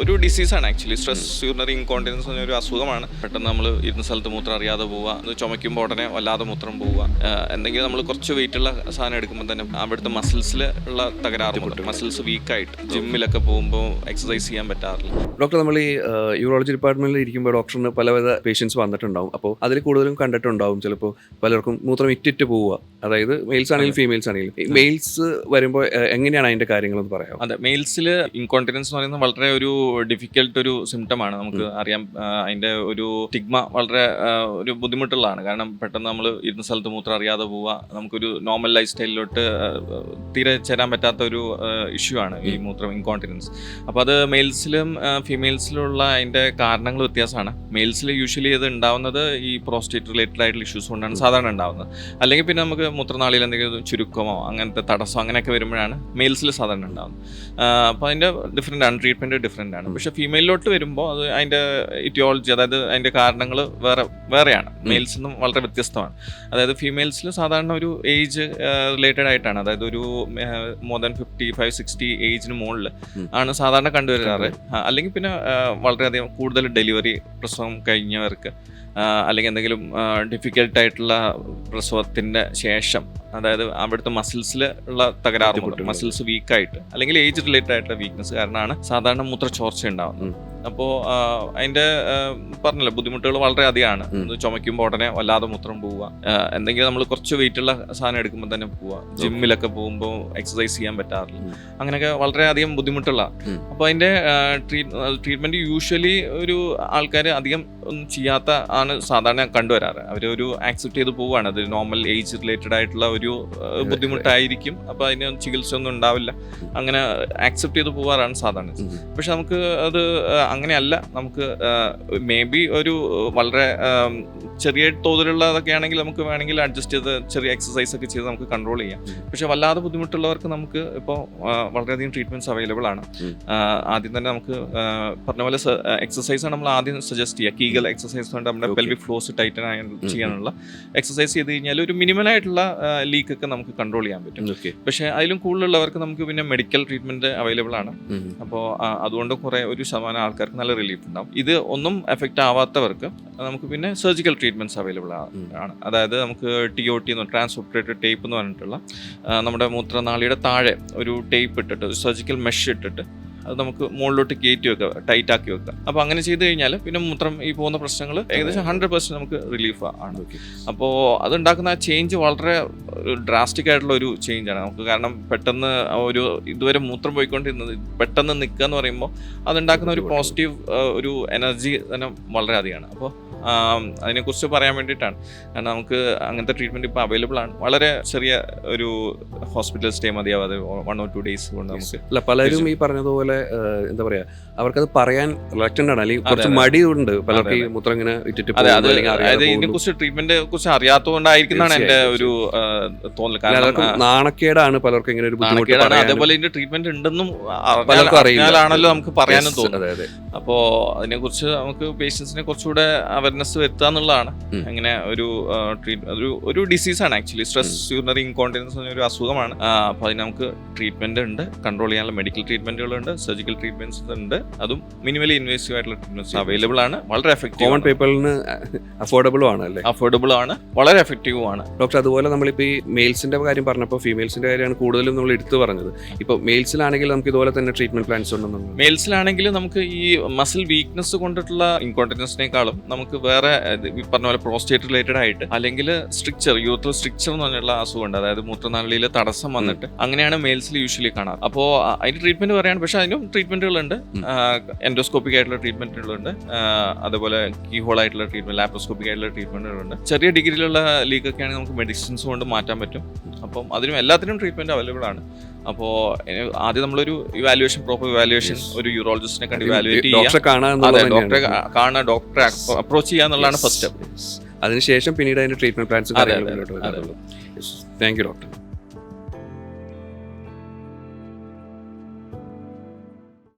ഒരു ഡിസീസാണ് actually stress urinary incontinence എന്ന ഒരു അസുഖമാണ്. പെട്ടെന്ന് നമ്മൾ ഇരുന്ന സ്ഥലത്ത് മൂത്രം അറിയാതെ പോവുക ചുമയ്ക്കുമ്പോൾ ഉടനെ വല്ലാതെ മൂത്രം പോവുക. എന്തെങ്കിലും നമ്മൾ കുറച്ച് വെയിറ്റ് ഉള്ള സാധനം എടുക്കുമ്പോൾ തന്നെ അവിടുത്തെ മസിൽസിൽ ഉള്ള തകരാറ് മസിൽസ് വീക്കായിട്ട് ജിമ്മിലൊക്കെ പോകുമ്പോൾ എക്സസൈസ് ചെയ്യാൻ പറ്റാറില്ല. ഡോക്ടർ നമ്മൾ ഈ യൂറോളജി ഡിപ്പാർട്ട്മെന്റിൽ ഇരിക്കുമ്പോൾ ഡോക്ടറിന് പലവിധ പേഷ്യൻസ് വന്നിട്ടുണ്ടാവും. അപ്പോൾ അതിൽ കൂടുതലും കണ്ടിട്ടുണ്ടാവും. ചിലപ്പോൾ പലർക്കും മൂത്രം ഇറ്റിറ്റ് പോവുക. അതായത് മെയിൽസ് ആണെങ്കിലും ഫീമെയിൽസ് ആണെങ്കിലും. മെയിൽസ് വരുമ്പോൾ എങ്ങനെയാണ് അതിന്റെ കാര്യങ്ങളെന്ന് പറയാം അതെ. മെയിൽസിൽ ഇൻകോണ്ടിനൻസ് എന്ന് പറയുന്നത് വളരെ ഒരു ഡിഫിക്കൽട്ട് ഒരു സിംറ്റമാണ് നമുക്ക് അറിയാം അതിന്റെ ഒരു സ്റ്റിഗ്മ വളരെ ഒരു ബുദ്ധിമുട്ടുള്ളതാണ്. കാരണം പെട്ടെന്ന് നമ്മൾ ഇരുന്ന സ്ഥലത്ത് മൂത്രം അറിയാതെ പോവുക നമുക്കൊരു നോർമൽ ലൈഫ് സ്റ്റൈലിലോട്ട് തീരെ ചേരാൻ പറ്റാത്ത ഒരു ഇഷ്യൂ ആണ് ഈ മൂത്രം ഇൻകോണ്ടിനൻസ് അപ്പോൾ അത് മെയിൽസിലും ഫീമെയിൽസിലുള്ള അതിന്റെ കാരണങ്ങൾ വ്യത്യാസമാണ്. മെയിൽസിൽ യൂഷ്വലി ഇത് ഉണ്ടാവുന്നത് ഈ പ്രോസ്റ്റേറ്റ് റിലേറ്റഡ് ആയിട്ടുള്ള ഇഷ്യൂസ് കൊണ്ടാണ് സാധാരണ ഉണ്ടാവുന്നത്. അല്ലെങ്കിൽ പിന്നെ നമുക്ക് മൂത്രനാളിയിൽ എന്തെങ്കിലും ചുരുക്കമോ അങ്ങനത്തെ തടസ്സമോ അങ്ങനെയൊക്കെ വരുമ്പോഴാണ് മെയിൽസിൽ സാധാരണ ഉണ്ടാവുന്നത്. അപ്പോൾ അതിന്റെ ഡിഫറെന്റ് ആണ് ട്രീറ്റ്മെന്റ് ഡിഫറെന്റ് ആണ് പക്ഷേ ഫീമെയിലോട്ട് വരുമ്പോൾ അത് അതിന്റെ ഇറ്റിയോളജി അതായത് അതിന്റെ കാരണങ്ങൾ വേറെ വേറെയാണ്. മെയിൽസിൽ നിന്നും വളരെ വ്യത്യസ്തമാണ്. അതായത് ഫീമെയിൽസിൽ സാധാരണ ഒരു ഏജ് റിലേറ്റഡ് ആയിട്ടാണ്. അതായത് ഒരു more than fifty five sixty ഏജിന് മുകളിൽ ആണ് സാധാരണ കണ്ടുവരാറ്. അല്ലെങ്കിൽ പിന്നെ വളരെയധികം കൂടുതൽ ഡെലിവറി പ്രസവം കഴിഞ്ഞവർക്ക് അല്ലെങ്കിൽ എന്തെങ്കിലും ഡിഫിക്കൽട്ടായിട്ടുള്ള പ്രസവത്തിന്റെ ശേഷം അതായത് അവിടുത്തെ മസിൽസിൽ ഉള്ള തകരാറ്. മസിൽസ് വീക്കായിട്ട് അല്ലെങ്കിൽ ഏജ് റിലേറ്റഡ് ആയിട്ടുള്ള വീക്ക്നെസ് കാരണമാണ് സാധാരണ മൂത്രച്ചോർച്ച ഉണ്ടാവുന്നത്. അപ്പോൾ അതിന്റെ പറഞ്ഞല്ലോ ബുദ്ധിമുട്ടുകൾ വളരെ അധികമാണ്. ചുമയ്ക്കുമ്പോൾ ഉടനെ വല്ലാതെ മൂത്രം പോവുക. എന്തെങ്കിലും നമ്മൾ കുറച്ച് വെയിറ്റുള്ള സാധനം എടുക്കുമ്പോൾ തന്നെ പോവുക. ജിമ്മിലൊക്കെ പോകുമ്പോൾ എക്സസൈസ് ചെയ്യാൻ പറ്റാറില്ല. അങ്ങനെയൊക്കെ വളരെയധികം ബുദ്ധിമുട്ടുള്ള. അപ്പോൾ അതിന്റെ ട്രീറ്റ്മെന്റ് യൂഷ്വലി ഒരു ആൾക്കാർ അധികം ഒന്നും ചെയ്യാത്ത ആണ് സാധാരണ കണ്ടുവരാറ്. അവർ ഒരു ആക്സെപ്റ്റ് ചെയ്ത് പോവുകയാണ്. അത് നോർമൽ ഏജ് റിലേറ്റഡ് ആയിട്ടുള്ള ഒരു ബുദ്ധിമുട്ടായിരിക്കും. അപ്പോൾ അതിന് ചികിത്സ ഒന്നും ഉണ്ടാവില്ല അങ്ങനെ ആക്സെപ്റ്റ് ചെയ്ത് പോവാറാണ് സാധാരണ. പക്ഷെ നമുക്ക് അത് അങ്ങനെയല്ല നമുക്ക് മേ ബി ഒരു വളരെ ചെറിയ തോതിലുള്ളതൊക്കെ ആണെങ്കിൽ നമുക്ക് വേണമെങ്കിൽ അഡ്ജസ്റ്റ് ചെയ്ത് ചെറിയ എക്സസൈസ് ഒക്കെ ചെയ്ത് നമുക്ക് കൺട്രോൾ ചെയ്യാം. പക്ഷെ വല്ലാതെ ബുദ്ധിമുട്ടുള്ളവർക്ക് നമുക്ക് ഇപ്പോൾ വളരെയധികം ട്രീറ്റ്മെന്റ്സ് അവൈലബിൾ ആണ്. ആദ്യം തന്നെ നമുക്ക് പറഞ്ഞ പോലെ എക്സസൈസ് ആണ് നമ്മൾ ആദ്യം സജസ്റ്റ് ചെയ്യുക. കീഗൽ എക്സസൈസ് കൊണ്ട് നമ്മുടെ പെൽവി പെൽവിക് ഫ്ലോസ് ടൈറ്റൻ ചെയ്യാനുള്ള എക്സസൈസ് ചെയ്ത് കഴിഞ്ഞാൽ ഒരു മിനിമൽ ആയിട്ടുള്ള ലീക്ക് ഒക്കെ നമുക്ക് കൺട്രോൾ ചെയ്യാൻ പറ്റും. പക്ഷേ അതിലും കൂടുതലുള്ളവർക്ക് നമുക്ക് പിന്നെ മെഡിക്കൽ ട്രീറ്റ്മെന്റ് അവൈലബിൾ ആണ്. അപ്പോൾ അതുകൊണ്ട് കുറേ ഒരു ശതമാനം ആൾക്കാർക്ക് നല്ല റിലീഫ് ഉണ്ടാവും. ഇത് ഒന്നും എഫക്റ്റ് ആവാത്തവർക്ക് നമുക്ക് പിന്നെ സർജിക്കൽ ട്രീറ്റ്മെന്റ്സ് അവൈലബിൾ ആണ്. അതായത് നമുക്ക് ടി ഒ ടി എന്ന് ട്രാൻസ് ഓപ്പറേറ്റഡ് ടേപ്പ് എന്ന് പറഞ്ഞിട്ടുള്ള നമ്മുടെ മൂത്രനാളിയുടെ താഴെ ഒരു ടേപ്പ് ഇട്ടിട്ട് സർജിക്കൽ മെഷ് ഇട്ടിട്ട് അത് നമുക്ക് മുകളിലോട്ട് കയറ്റി വെക്കുക ടൈറ്റ് ആക്കി വെക്കുക അപ്പോൾ അങ്ങനെ ചെയ്ത് കഴിഞ്ഞാൽ പിന്നെ മൂത്രം ഈ പോകുന്ന പ്രശ്നങ്ങൾ ഏകദേശം ഹൺഡ്രഡ് പെർസെന്റ് നമുക്ക് റിലീഫ് ആണ്. അപ്പോൾ അതുണ്ടാക്കുന്ന ആ ചേഞ്ച് വളരെ ഡ്രാസ്റ്റിക് ആയിട്ടുള്ള ഒരു ചേഞ്ച് ആണ്. നമുക്ക് കാരണം പെട്ടെന്ന് ഒരു ഇതുവരെ മൂത്രം പോയിക്കൊണ്ടിരുന്നത് പെട്ടെന്ന് നിൽക്കുക എന്ന് പറയുമ്പോൾ അതുണ്ടാക്കുന്ന ഒരു പോസിറ്റീവ് ഒരു എനർജി തന്നെ വളരെ അധികമാണ്. അപ്പോൾ അതിനെക്കുറിച്ച് പറയാൻ വേണ്ടിയിട്ടാണ്. കാരണം നമുക്ക് അങ്ങനത്തെ ട്രീറ്റ്മെന്റ് ഇപ്പോൾ അവൈലബിൾ ആണ്. വളരെ ചെറിയ ഒരു ഹോസ്പിറ്റൽ സ്റ്റേ മതിയാവാതെ വൺ ഓർ ടു ഡേയ്സ് കൊണ്ട് നമുക്ക് അല്ല പലരും ഈ പറഞ്ഞതുപോലെ എന്താ പറയുക അവർക്കത് പറയാൻ റിലക്റ്റന്റാണ് ആണ്. അല്ലെങ്കിൽ കുറച്ച്. മടിയുണ്ട് പലർക്കും ഈ. മൂത്രം ഇങ്ങനെ ഇട്ടിട്ട് അതായത് ഇതിനെക്കുറിച്ച് ട്രീറ്റ്മെന്റ് കുറിച്ച് അറിയാത്തതുകൊണ്ടായിരിക്കുന്നതാണ് എന്റെ ഒരു തോന്നൽ. കാരണം നാണക്കേടാണ് പലർക്കും ഇങ്ങനെ ഒരു ബുദ്ധിമുട്ട് നാണക്കേടാണ്. പറയാനും. അതേപോലെ ഇതിന്റെ ട്രീറ്റ്മെന്റ് ഉണ്ടെന്നും പലർക്കും അറിയാനാണല്ലോ നമുക്ക് പറയാനും തോന്നുന്നത്. അപ്പോൾ അതിനെക്കുറിച്ച് നമുക്ക് പേഷ്യൻസിനെ കുറച്ചുകൂടെ അവയർനെസ് വരുത്തുക എന്നുള്ളതാണ്. അങ്ങനെ ഒരു ട്രീറ്റ് ഒരു ഒരു ഡിസീസാണ് ആക്ച്വലി സ്ട്രെസ് യൂറിനറി ഇൻകോണ്ടിനൻസ് എന്ന ഒരു അസുഖമാണ്. അപ്പോൾ അതിന് നമുക്ക് ട്രീറ്റ്മെന്റ് ഉണ്ട്. കൺട്രോൾ ചെയ്യാനുള്ള മെഡിക്കൽ ട്രീറ്റ്മെന്റുകളുണ്ട് സർജിക്കൽ ട്രീറ്റ്മെന്റ്സ് ഉണ്ട്. അതും മിനിമലി ഇൻവേസീവ് ആയിട്ടുള്ള ട്രീറ്റ്മെന്റ്സ് അവൈലബിൾ ആണ്. വളരെ കോമൺ എഫക്റ്റീവ് പീപ്പിളിന് അഫോർഡബിൾ ആണ് അല്ലേ? അഫോർഡബിൾ ആണ്. വളരെ എഫക്റ്റീവ് ആണ്. ഡോക്ടർ അതുപോലെ നമ്മളിപ്പോൾ ഈ മെയിൽസിന്റെ കാര്യം പറഞ്ഞപ്പോൾ ഫീമെയിൽസിന്റെ കാര്യമാണ് കൂടുതലും നമ്മൾ എടുത്തു പറഞ്ഞത്. ഇപ്പോൾ മെയിൽസിലാണെങ്കിൽ നമുക്ക് ഇതുപോലെ തന്നെ ട്രീറ്റ്മെന്റ് പ്ലാൻസ് ഉണ്ടെന്നുണ്ട് മെയിൽസിലാണെങ്കിൽ നമുക്ക് ഈ മസിൽ വീക്ക്നെസ് കൊണ്ടിട്ടുള്ള ഇൻകോണ്ടിനൻസിനേക്കാളും നമുക്ക് വേറെ ഈ പറഞ്ഞ പോലെ പ്രോസ്റ്റേറ്റ് റിലേറ്റഡ് ആയിട്ട് അല്ലെങ്കിൽ സ്ട്രിക്ചർ യൂത്ത് സ്ട്രിക്ചർ എന്ന് പറഞ്ഞുള്ള അസുഖമുണ്ട്. അതായത് മൂത്രനാളിയിൽ തടസ്സം വന്നിട്ട് അങ്ങനെയാണ് മെയിൽസിൽ യൂഷ്വലി കാണാറ്. അപ്പോൾ അതിന് ട്രീറ്റ്മെന്റ് പറയാണ് പക്ഷെ അതിനും ട്രീറ്റ്മെന്റുകളുണ്ട് ഉണ്ട് എൻഡോസ്കോപ്പിക് ആയിട്ടുള്ള ട്രീറ്റ്മെന്റുകളുണ്ട് അതുപോലെ കീഹോൾ ആയിട്ടുള്ള ട്രീറ്റ്മെന്റ് ലാപ്രോസ്കോപ്പിക് ആയിട്ടുള്ള ട്രീറ്റ്മെന്റുകളുണ്ട് ചെറിയ ഡിഗ്രിയിലുള്ള ലീക്കൊക്കെ ആണെങ്കിൽ നമുക്ക് മെഡിസിൻസ് കൊണ്ട് മാറ്റാൻ പറ്റും. അപ്പം അതിനും എല്ലാത്തിനും ട്രീറ്റ്മെന്റ് അവൈലബിൾ ആണ്. അപ്പോൾ ആദ്യം നമ്മളൊരു ഇവാലുവേഷൻ പ്രോപ്പർ ഇവാലുവേഷൻ ഒരു യൂറോളജിസ്റ്റിനെ കണ്ട് ഇവാലുവേറ്റ് ചെയ്യുക. ഡോക്ടറെ കാണാൻ അതെ ഡോക്ടറെ കാണുക ഡോക്ടറെ അപ്രോച്ച് ചെയ്യുക എന്നുള്ളതാണ് ഫസ്റ്റ് സ്റ്റെപ്പ് അതിനുശേഷം പിന്നീട് അതിന്റെ treatment plans thank you doctor